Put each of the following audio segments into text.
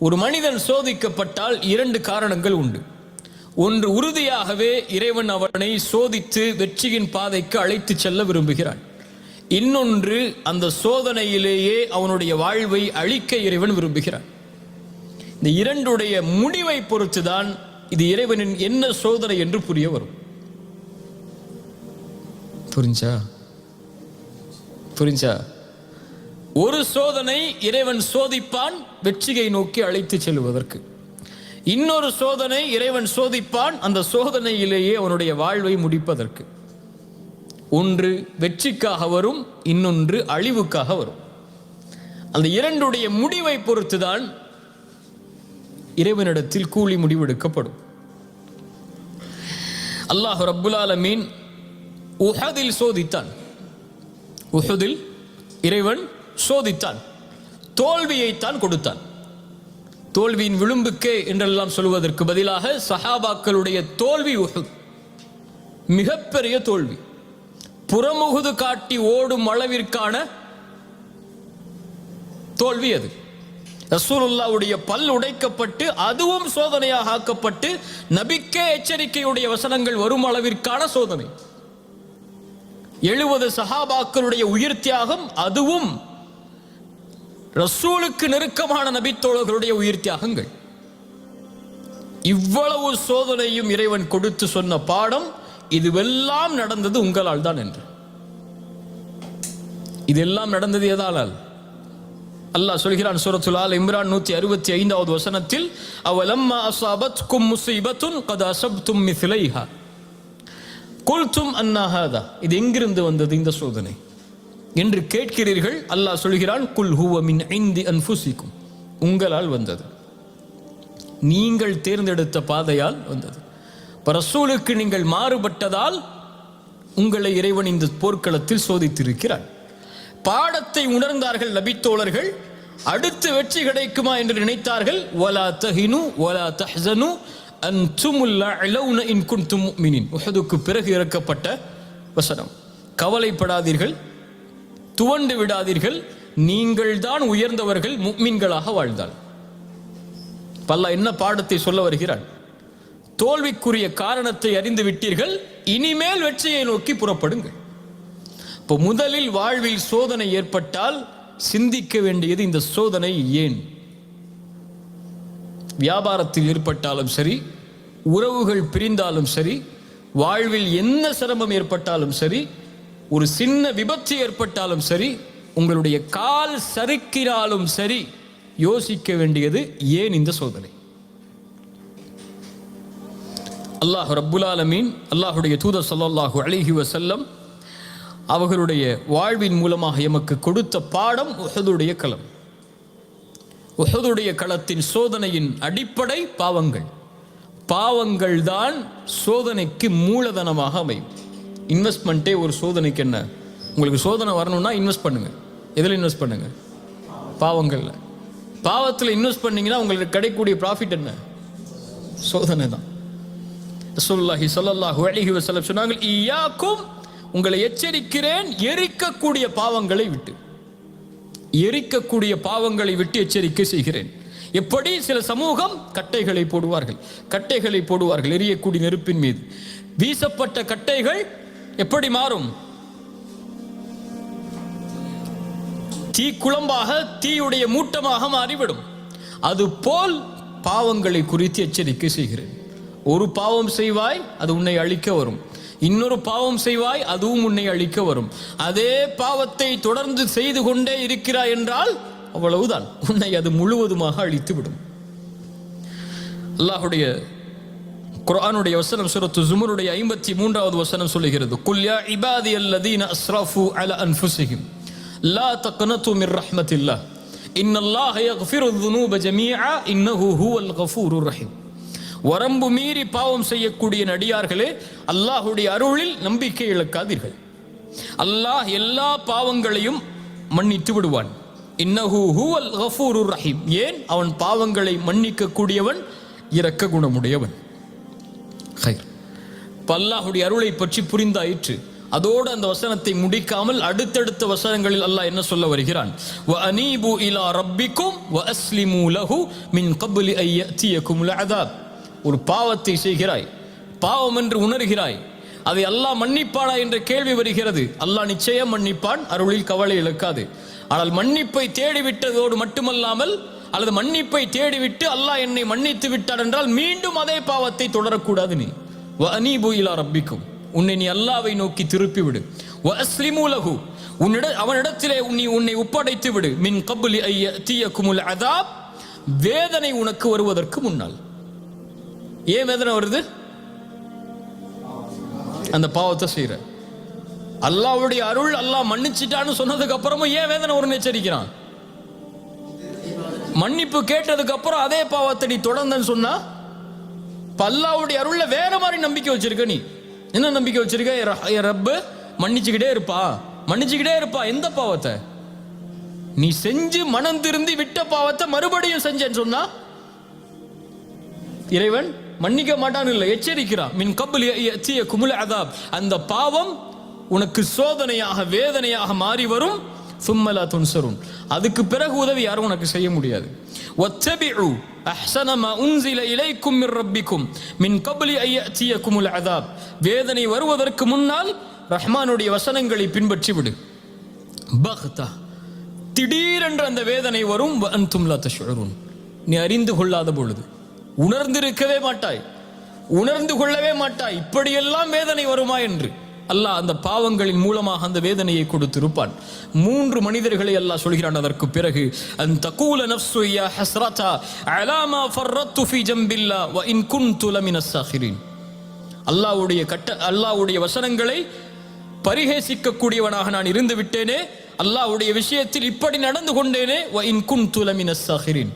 ஒரு மனிதன் சோதிக்கப்பட்டால் இரண்டு காரணங்கள் உண்டு. ஒன்று உறுதியாகவே இறைவன் அவனை சோதித்து வெற்றியின் பாதைக்கு அழைத்து செல்ல விரும்புகிறான். இன்னொன்று அந்த சோதனையிலேயே அவனுடைய வாழ்வை அழிக்க இறைவன் விரும்புகிறான். இந்த இரண்டுடைய முடிவை பொறுத்துதான் இது இறைவனின் என்ன சோதனை என்று புரிய வரும். புரிஞ்சா? புரிஞ்சா? ஒரு சோதனை இறைவன் சோதிப்பான் வெற்றியை நோக்கி அழைத்து செல்வதற்கு இன்னொரு சோதனை இறைவன் சோதிப்பான் அந்த சோதனையிலேயே அவனுடைய வாழ்வை முடிப்பதற்கு. ஒன்று வெற்றிக்காக வரும் இன்னொன்று அழிவுக்காக வரும். அந்த இரண்டுடைய முடிவை பொறுத்துதான் இறைவனிடத்தில் கூலி முடிவெடுக்கப்படும். அல்லாஹ் ரபுல்லாலமீன் உஹதில் சோதித்தான். உஹதில் இறைவன் சோதித்தான். தோல்வியைத்தான் கொடுத்தான். தோல்வியின் விளிம்புக்கே என்றெல்லாம் சொல்வதற்கு பதிலாக சஹாபாக்களுடைய தோல்வி உஹுத் மிகப்பெரிய தோல்வி. புறமுகுது காட்டி ஓடும் அளவிற்கான தோல்வி அது. ரசூலுல்லாவுடைய பல் உடைக்கப்பட்டு அதுவும் சோதனையாக ஆக்கப்பட்டு நபிக்கே எச்சரிக்கையுடைய வசனங்கள் வரும் அளவிற்கான சோதனை. எழுபது சஹாபாக்களுடைய உயிர் தியாகம் அதுவும் ரசூலுக்கு நெருக்கமான நபித்தோழர்களுடைய உயிர் தியாகங்கள். இவ்வளவு சோதனையும் இறைவன் கொடுத்து சொன்ன பாடம் இதுவெல்லாம் நடந்தது உங்களால் தான் என்று. இதெல்லாம் நடந்தது எதாலால்? அல்லாஹ் சொல்கிறான் சூரத்துலால் இம்ரான் நூத்தி அறுபத்தி ஐந்தாவது வசனத்தில் அவலம்மா அசாபத் கும் முசீபத்துன் கத அசப்தும் மிசிலைஹா குல்தும் அன்னாஹாதா இது எங்கிருந்து வந்தது இந்த சோதனை? என்று கேட்கிறீர்கள் அல்லாஹ் சொல்கிறான் குல் ஹூவமின் ஐந்து அன்புசிக்கும் உங்களால் வந்தது. நீங்கள் தேர்ந்தெடுத்த பாதையால் வந்தது. பரசூலுக்கு ரசூலுக்கு நீங்கள் மாறுபட்டதால் உங்களை இறைவன் இந்த போர்க்களத்தில் சோதித்திருக்கிறான். பாடத்தை உணர்ந்தார்கள் நபித்தோழர்கள் அடுத்து வெற்றி கிடைக்குமா என்று நினைத்தார்கள் ஒலா தஹினு ஒலா தஹனு அன் இன் குன்தும் முஃமினின் உஹதுக்கு பிறகு இறக்கப்பட்ட வசனம். கவலைப்படாதீர்கள் துவண்டு விடாதீர்கள். நீங்கள் தான் உயர்ந்தவர்கள் முக்மீன்களாக வாழ்ந்தால். பல்ல என்ன பாடத்தை சொல்ல வருகிறான்? தோல்விக்குரிய காரணத்தை அறிந்து விட்டீர்கள் இனிமேல் வெற்றியை நோக்கி புறப்படுங்கள். இப்போ முதலில் வாழ்வில் சோதனை ஏற்பட்டால் சிந்திக்க வேண்டியது இந்த சோதனை ஏன்? வியாபாரத்தில் ஏற்பட்டாலும் சரி உறவுகள் பிரிந்தாலும் சரி வாழ்வில் என்ன சிரமம் ஏற்பட்டாலும் சரி ஒரு சின்ன விபத்து ஏற்பட்டாலும் சரி உங்களுடைய கால் சறுக்கினாலும் சரி யோசிக்க வேண்டியது ஏன் இந்த சோதனை? அல்லாஹ் ரப்புல் அல்லாஹுடைய தூதர் ஸல்லல்லாஹு அழகி வசல்லம் அவர்களுடைய வாழ்வின் மூலமாக எமக்கு கொடுத்த பாடம் உஹதுடைய களம். உஹதுடைய களத்தின் சோதனையின் அடிப்படை பாவங்கள். பாவங்கள் தான் சோதனைக்கு மூலதனமாக அமையும். இன்வெஸ்ட்மெண்ட்டே ஒரு சோதனைக்கு என்ன? உங்களுக்கு சோதனை வரணும்னா இன்வெஸ்ட் பண்ணுங்கள் எதில் இன்வெஸ்ட் பண்ணுங்கள் பாவங்களில். பாவத்தில் இன்வெஸ்ட் பண்ணிங்கன்னா உங்களுக்கு கிடைக்கக்கூடிய ப்ராஃபிட் என்ன? சோதனை தான். ரசூல்லாஹி சொல்லல்லாஹு அலைஹி வசலம் சொன்னாங்க இய்யாக்கும் உங்களை எச்சரிக்கிறேன் எரிக்கக்கூடிய பாவங்களை விட்டு. எரிக்கக்கூடிய பாவங்களை விட்டு எச்சரிக்கை செய்கிறேன். எப்படி? சில சமூகம் கட்டைகளை போடுவார்கள். கட்டைகளை போடுவார்கள் எரியக்கூடிய நெருப்பின் மீது. வீசப்பட்ட கட்டைகள் எப்படி மாறும்? தீ குழம்பாக தீயுடைய மூட்டமாக மாறிவிடும். அது போல் பாவங்களை குறித்து எச்சரிக்கை செய்கிறேன். ஒரு பாவம் செய்வாய் அது உன்னை அழிக்க வரும். இன்னொரு பாவம் செய்வாய் அதுவும் உன்னை அழிக்க வரும். அதே பாவத்தை தொடர்ந்து செய்து கொண்டே இருக்கிறாய் என்றால் அவ்வளவுதான். உன்னை அது முழுவதுமாக அழித்து விடும் அல்லாஹுடைய குரானுடைய வசனம் சுரத்து ஜுமருடைய ஐம்பத்தி மூன்றாவது வசனம் சொல்லுகிறது. குல்யா இபாதி அல்லதீன அஸ்ரஃபு அல அன்ஃபுஸிஹிம். லா தக்னது மிர் ரஹ்மத்தில்லா. இன்னல்லாஹ யக்ஃபிரு துனூப ஜமீஆ இன்னஹு ஹுவல் கஃபூரு ரஹீம். வரம்பு மீறி பாவம் செய்யக்கூடிய நடிகார்களே அல்லாஹுடைய அருளில் நம்பிக்கை இழக்காதீர்கள். அல்லாஹ் எல்லா பாவங்களையும் மன்னித்து விடுவான். இன்னஹு ஹுவல் கஃபூரு ரஹீம். ஏன்? அவன் பாவங்களை மன்னிக்க கூடியவன் இரக்க குணமுடையவன். அல்லாஹுடைய அருளை பற்றி புரிந்தாயிற்று. அதோடு அந்த வசனத்தை முடிக்காமல் அடுத்தடுத்த வசனங்களில் அல்லாஹ் என்ன சொல்ல வருகிறான்? வ அனீபு இலா ரப்பிக்கும் வ அஸ்லிமு லஹு மின் கப்லி ஐ அதாப் ஒரு பாவத்தை செய்கிறாய் பாவம் என்று உணர்கிறாய். அதை அல்லாஹ் மன்னிப்பானா என்ற கேள்வி வருகிறது. அல்லாஹ் நிச்சயம் மன்னிப்பான் அருளில் கவலை இழக்காது. ஆனால் மன்னிப்பை தேடிவிட்டதோடு மட்டுமல்லாமல் அல்லது மன்னிப்பை தேடிவிட்டு அல்லாஹ் என்னை மன்னித்து விட்டார் என்றால் மீண்டும் அதே பாவத்தை தொடரக்கூடாது நீ. வ அனீபு இலா ரப்பிக்கும். உன்னை நீ அல்லாவை நோக்கி திருப்பி விடு வ அஸ்லிமு உன்னிட அவனிடத்திலே நீ உன்னை ஒப்படைத்து விடு. மின் கபுலி ஐய தீயக்குமுல் அதாப். வேதனை உனக்கு வருவதற்கு முன்னால். ஏன் வேதனை வருது? அந்த பாவத்தை செய்யற அல்லாவுடைய அருள் அல்லாஹ் மன்னிச்சிட்டான்னு சொன்னதுக்கு அப்புறமும் ஏன் வேதனை ஒரு எச்சரிக்கிறான்? மன்னிப்பு கேட்டதுக்கு அப்புறம் அதே பாவத்தை நீ தொடர்ந்தன்னு சொன்னா அல்லாவுடைய அல்லாஹ்வுடைய அருள்ல வேற மாதிரி நம்பிக்கை வச்சிருக்க நீ. என்ன நம்பிக்கை வச்சிருக்க? என் ர- ரப்பு மன்னிச்சுக்கிட்டே இருப்பா. மன்னிச்சுக்கிட்டே இருப்பா. எந்த பாவத்தை? நீ செஞ்சு மனம் திருந்தி விட்ட பாவத்தை மறுபடியும் செஞ்சேன்னு சொன்னா? இறைவன் மன்னிக்க மாட்டான் இல்லை எச்சரிக்கிறான். மின் கபுல் எச்சிய குமுல் அதாப். அந்த பாவம் உனக்கு சோதனையாக வேதனையாக மாறி வரும். சும்மலா துன்சருன் அதுக்கு பிறகு உதவி யாரும் உனக்கு செய்ய முடியாது. வத்தபிஉ அஹ்ஸன மா உன்சில இலைக்கும் மின் ரப்பிக்கும் மின் கபுலி ஐயத்தியக்குமுல் அதாப் வேதனை வருவதற்கு முன்னால் ரஹ்மானுடைய வசனங்களை பின்பற்றி விடு. பக்தா திடீரென்று அந்த வேதனை வரும். வ தஷ்வருன் நீ அறிந்து கொள்ளாத பொழுது. உணர்ந்திருக்கவே மாட்டாய். உணர்ந்து கொள்ளவே மாட்டாய். இப்படியெல்லாம் வேதனை வருமா என்று. அல்லாஹ் அந்த பாவங்களின் மூலமாக அந்த வேதனையை கொடுத்திருப்பான். மூன்று மனிதர்களை அல்லாஹ் சொல்கிறான் அதற்கு பிறகு அன் தகூல நஃப்சு யா ஹஸ்ரதா அலாமா ஃபர்ரத்து ஃபி ஜம்பில்லா வ இன் குன்து லமினஸ் சாஹிரீன் அல்லாஹ்வுடைய கட்ட அல்லாஹ்வுடைய வசனங்களை பரிகேசிக்கக்கூடியவனாக நான் இருந்து விட்டேனே அல்லாஹ்வுடைய விஷயத்தில் இப்படி நடந்து கொண்டேனே வ இன் குன்து லமினஸ் சாஹிரீன்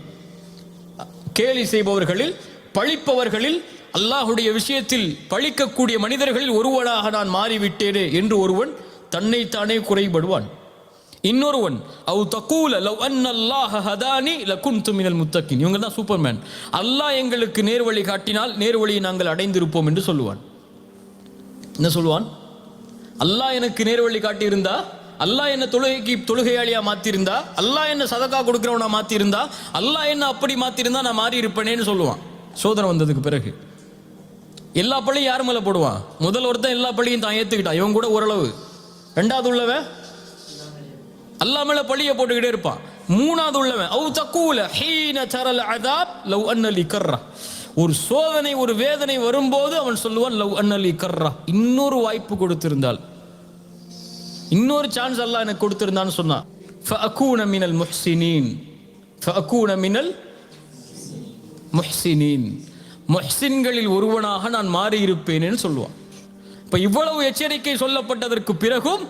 கேலி செய்பவர்களில் பழிப்பவர்களில் அல்லாஹுடைய விஷயத்தில் பழிக்கக்கூடிய மனிதர்களில் ஒருவனாக நான் மாறிவிட்டேனே என்று ஒருவன் தன்னைத்தானே குறைபடுவான். இன்னொருவன் அவு தக்கூல லவ் அன்னல்லாஹ ஹதானி லக்குன் மினல் முத்தக்கின். இவங்க தான் சூப்பர்மேன். அல்லாஹ் எங்களுக்கு நேர்வழி காட்டினால் நேர்வழியை நாங்கள் அடைந்திருப்போம் என்று சொல்லுவான். என்ன சொல்லுவான்? அல்லாஹ் எனக்கு நேர்வழி காட்டியிருந்தா அல்லாஹ் என்ன தொழுகைக்கு தொழுகையாளியா மாத்திருந்தா அல்லாஹ் என்ன சதக்கா கொடுக்கிறவனா மாத்திருந்தா அல்லாஹ் என்ன அப்படி மாத்திருந்தா நான் மாறி இருப்பேனேன்னு சொல்லுவான். சோதனை வந்ததுக்கு பிறகு. எல்லா பள்ளியும் யார் மேலே போடுவான் முதல் ஒருத்தன் எல்லா பள்ளியும் தான் ஏற்றுக்கிட்டான் இவன் கூட ஓரளவு. ரெண்டாவது உள்ளவன்? அல்லா மேல பழிய போட்டுக்கிட்டே இருப்பான். மூணாவது உள்ளவன் அவு தக்கூல ஹீன சரல் அதாப் லவ் அன்னலி கர்ரா. ஒரு சோதனை ஒரு வேதனை வரும்போது அவன் சொல்லுவான் லவ் அன்னலி கர்ரா. இன்னொரு வாய்ப்பு கொடுத்திருந்தால். இன்னொரு சான்ஸ் அல்லாஹ் எனக்கு கொடுத்திருந்தான்னு சொன்னான். ஃபஅகூன மினல் முஹ்சினீன். ஃபஅகூன மினல் முஹ்சினீன். மொஹ்சின்களில் ஒருவனாக நான் மாறியிருப்பேன் சொல்லுவான். இப்போ இவ்வளவு எச்சரிக்கை சொல்லப்பட்டதற்கு பிறகும்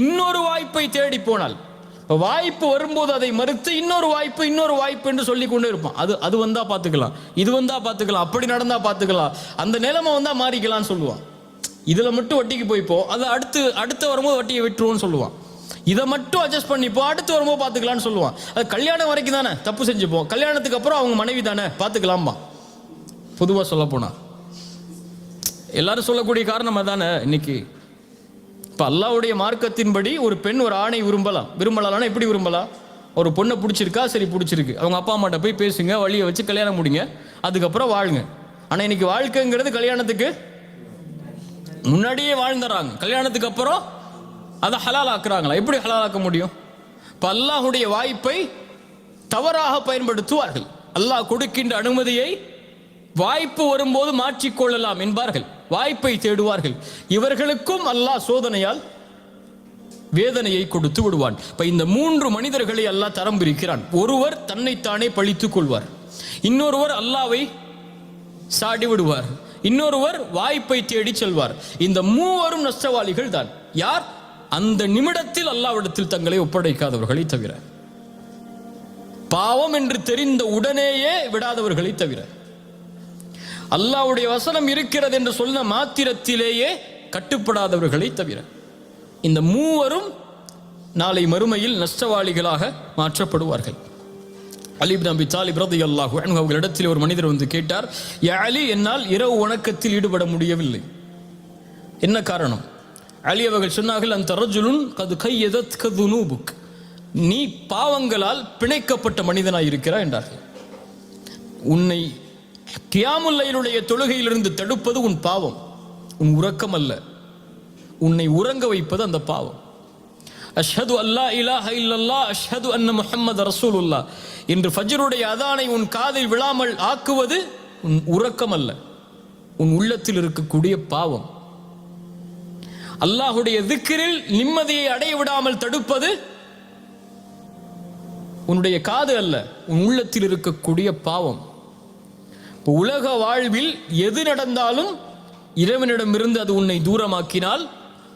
இன்னொரு வாய்ப்பை தேடி போனால் இப்போ வாய்ப்பு வரும்போது அதை மறுத்து இன்னொரு வாய்ப்பு இன்னொரு வாய்ப்பு என்று சொல்லி கொண்டே இருப்பான். அது அது வந்தா பார்த்துக்கலாம் இது வந்தா பார்த்துக்கலாம் அப்படி நடந்தா பார்த்துக்கலாம் அந்த நிலைமை வந்தா மாறிக்கலாம்னு சொல்லுவான். இதில் மட்டும் வட்டிக்கு போய்ப்போம் அது அடுத்து அடுத்து வரும்போது வட்டியை விட்டுருவோம்னு சொல்லுவான். இதை மட்டும் அட்ஜஸ்ட் பண்ணிப்போம் அடுத்து வரும்போது பார்த்துக்கலாம்னு சொல்லுவான். அது கல்யாணம் வரைக்கும் தானே தப்பு செஞ்சுப்போம். கல்யாணத்துக்கு அப்புறம் அவங்க மனைவி தானே பார்த்துக்கலாமா பொதுவாக சொல்ல போனால் எல்லாரும் சொல்லக்கூடிய காரணம் அதானே இன்னைக்கு? இப்போ அல்லாவுடைய மார்க்கத்தின்படி ஒரு பெண் ஒரு ஆணை விரும்பலாம். விரும்பலாம்னா எப்படி விரும்பலாம்? ஒரு பொண்ணை பிடிச்சிருக்கா? சரி பிடிச்சிருக்கு. அவங்க அப்பா அம்மாட்ட போய் பேசுங்க வழியை வச்சு கல்யாணம் முடிங்க அதுக்கப்புறம் வாழுங்க. ஆனால் இன்னைக்கு வாழ்க்கைங்கிறது கல்யாணத்துக்கு முன்னாடியே வாழ்ந்துறாங்க. கல்யாணத்துக்கு அப்புறம் அதை ஹலால் ஆக்குறாங்களா எப்படி ஹலால் ஆக்க முடியும்? இப்போ அல்லாஹுடைய வாய்ப்பை தவறாக பயன்படுத்துவார்கள். அல்லாஹ் கொடுக்கின்ற அனுமதியை வாய்ப்பு வரும்போது மாற்றிக்கொள்ளலாம் என்பார்கள். வாய்ப்பை தேடுவார்கள். இவர்களுக்கும் அல்லாஹ் சோதனையால் வேதனையை கொடுத்து விடுவான். இப்ப இந்த மூன்று மனிதர்களை அல்லாஹ் தரம் பிரிக்கிறான். ஒருவர் தன்னைத்தானே பழித்துக் கொள்வார். இன்னொருவர் அல்லாவை சாடி விடுவார். இன்னொருவர் வாய்ப்பை தேடி செல்வார். இந்த மூவரும் நஷ்டவாளிகள் தான். யார்? அந்த நிமிடத்தில் அல்லாவிடத்தில் தங்களை ஒப்படைக்காதவர்களை தவிர. பாவம் என்று தெரிந்த உடனேயே விடாதவர்களை தவிர. அல்லாவுடைய வசனம் இருக்கிறது என்று சொன்ன மாத்திரத்திலேயே கட்டுப்படாதவர்களை தவிர இந்த மூவரும் நாளை மறுமையில் நஷ்டவாளிகளாக மாற்றப்படுவார்கள். அலிப் நபி தாலிப் ரதி அல்லாஹு அவர்களிடத்தில் ஒரு மனிதர் வந்து கேட்டார் அலி என்னால் இரவு வணக்கத்தில் ஈடுபட முடியவில்லை. என்ன காரணம்? அலி அவர்கள் சொன்னார்கள் அந்த ரஜுலுன் கது கையதத் கதுனூபுக். நீ பாவங்களால் பிணைக்கப்பட்ட மனிதனாய் இருக்கிறாய் என்றார்கள். உன்னை கியாமுல்லையினுடைய தொழுகையிலிருந்து தடுப்பது உன் பாவம். உன் உறக்கம் அல்ல. உன்னை உறங்க வைப்பது அந்த பாவம். அஷ்ஹது அல்லா இலாஹ இல்லல்லா அஷ்ஹது அன்ன முஹம்மது ரசூலுல்லா என்று ஃபஜ்ருடைய அதானை உன் காதில் விழாமல் ஆக்குவது உன் உறக்கம் அல்ல. உன் உள்ளத்தில் இருக்கக்கூடிய பாவம். அல்லாஹுடைய திக்கிரில் நிம்மதியை அடைய விடாமல் தடுப்பது உன்னுடைய காது அல்ல. உன் உள்ளத்தில் இருக்கக்கூடிய பாவம். உலக வாழ்வில் எது நடந்தாலும் இறைவனிடமிருந்து அது உன்னை தூரமாக்கினால்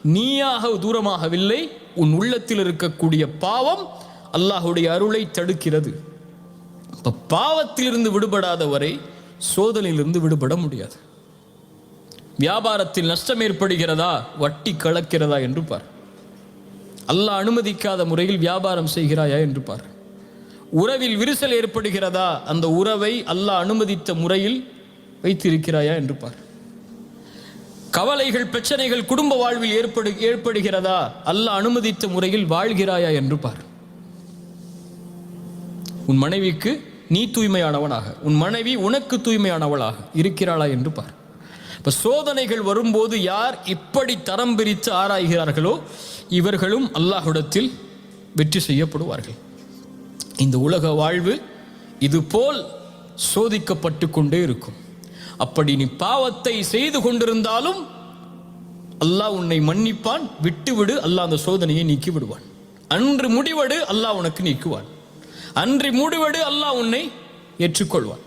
நீயாக தூரமாகவில்லை. உன் உள்ளத்தில் இருக்கக்கூடிய பாவம் அல்லாஹுடைய அருளை தடுக்கிறது. இப்போ பாவத்திலிருந்து விடுபடாத வரை சோதனையிலிருந்து விடுபட முடியாது. வியாபாரத்தில் நஷ்டம் ஏற்படுகிறதா? வட்டி கலக்கிறதா? என்று பார். அல்லாஹ் அனுமதிக்காத முறையில் வியாபாரம் செய்கிறாயா? என்று பார். உறவில் விரிசல் ஏற்படுகிறதா? அந்த உறவை அல்லாஹ் அனுமதித்த முறையில் வைத்திருக்கிறாயா என்று பார். கவலைகள் பிரச்சனைகள் குடும்ப வாழ்வில் ஏற்படு ஏற்படுகிறதா? அல்லாஹ் அனுமதித்த முறையில் வாழ்கிறாயா என்று பார். உன் மனைவிக்கு நீ தூய்மையானவனாக உன் மனைவி உனக்கு தூய்மையானவளாக இருக்கிறாளா என்று பார். இப்ப சோதனைகள் வரும்போது யார் இப்படி தரம் பிரித்து ஆராய்கிறார்களோ இவர்களும் அல்லாஹுடத்தில் வெற்றி செய்யப்படுவார்கள். இந்த உலக வாழ்வு இதுபோல் சோதிக்கப்பட்டு கொண்டே இருக்கும். அப்படி நீ பாவத்தை செய்து கொண்டிருந்தாலும் அல்லாஹ் உன்னை மன்னிப்பான் விட்டுவிடு அல்லாஹ் அந்த சோதனையை நீக்கி விடுவான் அன்று முடிவடு அல்லாஹ் உனக்கு நீக்குவான். அன்று முடிவடு அல்லாஹ் உன்னை ஏற்றுக்கொள்வான்.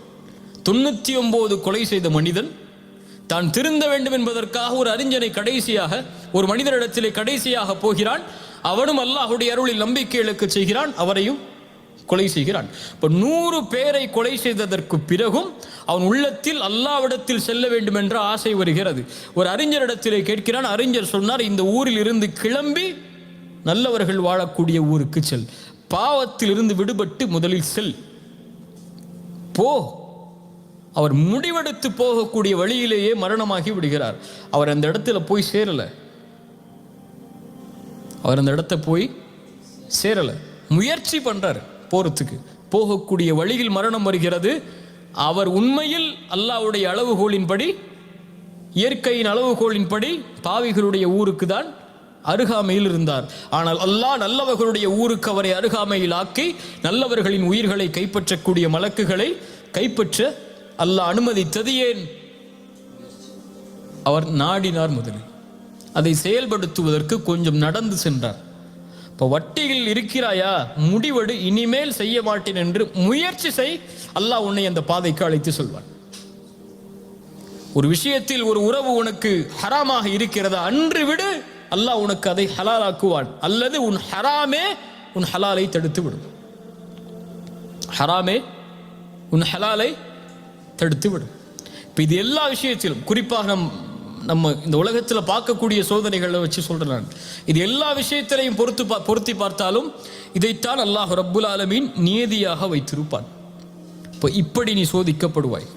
தொண்ணூத்தி ஒன்பது கொலை செய்த மனிதன் தான் திருந்த வேண்டும் என்பதற்காக ஒரு அறிஞனை கடைசியாக ஒரு மனிதனிடத்திலே கடைசியாக போகிறான். அவனும் அல்லாஹுடைய அருளில் நம்பிக்கை இழக்க செய்கிறான். அவரையும் கொலை செய்கிறான். இப்போ நூறு பேரை கொலை செய்ததற்கு பிறகும் அவன் உள்ளத்தில் அல்லாவிடத்தில் செல்ல வேண்டும் என்ற ஆசை வருகிறது. ஒரு அறிஞரிடத்திலே கேட்கிறான் அறிஞர் சொன்னார் இந்த ஊரில் இருந்து கிளம்பி நல்லவர்கள் வாழக்கூடிய ஊருக்கு செல். பாவத்தில் இருந்து விடுபட்டு முதலில் செல். போ. அவர் முடிவெடுத்து போகக்கூடிய வழியிலேயே மரணமாகி விடுகிறார். அவர் அந்த இடத்துல போய் சேரல. அவர் அந்த இடத்த போய் சேரல. முயற்சி பண்றார். போறதுக்கு. போகக்கூடிய வழியில் மரணம் வருகிறது. அவர் உண்மையில் அல்லாவுடைய அளவுகோலின்படி இயற்கையின் அளவுகோலின்படி பாவிகளுடைய ஊருக்கு தான் அருகாமையில் இருந்தார். ஆனால் அல்லாஹ் நல்லவர்களுடைய ஊருக்கு அவரை அருகாமையில் ஆக்கி நல்லவர்களின் உயிர்களை கைப்பற்றக்கூடிய மலக்குகளை கைப்பற்ற அல்லாஹ் அனுமதித்தது ஏன்? அவர் நாடினார் முதலில். அதை செயல்படுத்துவதற்கு கொஞ்சம் நடந்து சென்றார். இப்போ வட்டியில் இருக்கிறாயா? முடிவெடு இனிமேல் செய்ய மாட்டேன் என்று முயற்சி செய். அல்லாஹ் உன்னை அந்த பாதைக்கு அழைத்து சொல்வான். ஒரு விஷயத்தில் ஒரு உறவு உனக்கு ஹராமாக இருக்கிறதா அன்று விடு. அல்லாஹ் உனக்கு அதை ஹலாலாக்குவான். அல்லது உன் ஹராமே உன் ஹலாலை தடுத்து விடும். ஹராமே உன் ஹலாலை தடுத்து விடும். இப்போ இது எல்லா விஷயத்திலும் குறிப்பாக நம் நம்ம இந்த உலகத்தில் பார்க்கக்கூடிய சோதனைகளை வச்சு சொல்கிறேன் நான். இது எல்லா விஷயத்திலையும் பொறுத்து பா பொருத்தி பார்த்தாலும் இதைத்தான் அல்லாஹ் ரப்புல் ஆலமீன் நியதியாக வைத்திருப்பான். இப்போ இப்படி நீ சோதிக்கப்படுவாய்.